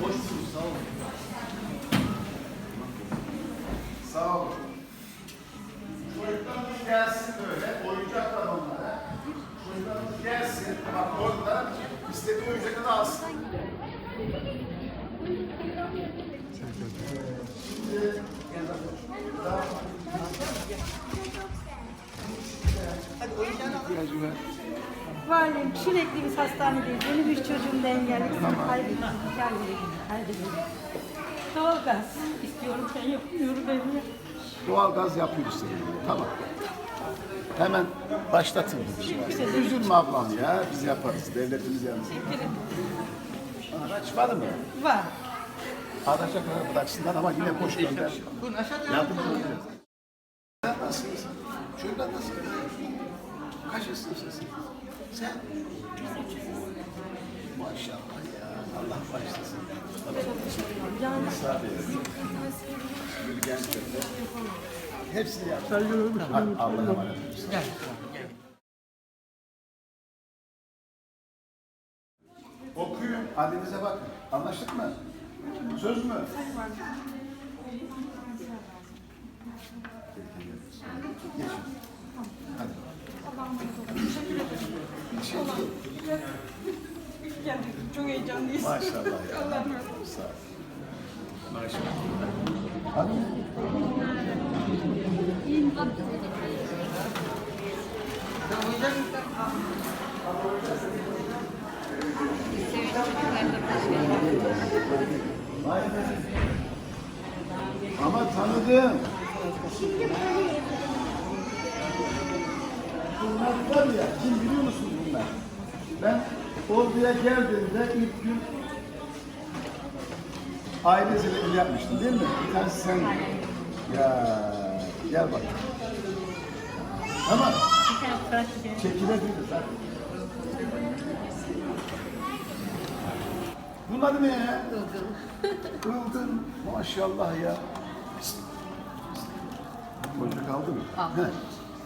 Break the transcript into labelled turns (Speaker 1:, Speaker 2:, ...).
Speaker 1: Construção. Salve.
Speaker 2: Valim sürekli biz hastanedeyiz. Benim üç çocuğum da engelli. Haydi, gel buraya. Haydi buraya. Doğalgaz istiyorum. Ben yapmıyorum evde.
Speaker 1: doğal gaz yapıyoruz seni. Tamam. Hemen başlatın. Üzülme ablam ya, biz yaparız. Devletimiz yanımızda. Araç var mı?
Speaker 2: Var.
Speaker 1: Araca kadar bıraksınlar ama yine koş gönder. Yardımcı olacağız. Sen nasılsın? Çocuklar nasıl? Kaç yaşındasın sen? Sen? Maşallah ya. Allah başlasın. Bir genç köpek. Hepsini yap. Hadi Allah'a emanet olun. Okuyun. Annenize bakın. Anlaştık mı? Söz mü? Geçin. Hadi. Bir şey yok.
Speaker 2: Geldik. Çok heyecanlıyız.
Speaker 1: Maşallah ya.
Speaker 2: Allah'ım razı olsun.
Speaker 1: Sağ ol. Maşallah. Hadi. Vay be. Ama tanıdım. Bunlar var ya, kim biliyor musun bunlar? Ben orduya geldiğimde ilk gün aile zirveli yapmıştım değil mi? Bir tanesi sen. Ya gel bak. Tamam. Çekilebilir zaten. Bunun adı ne ya? Ilgın. Ilgın. Maşallah ya. Pist. Pist. Çocuk aldı mı?
Speaker 3: Aldı.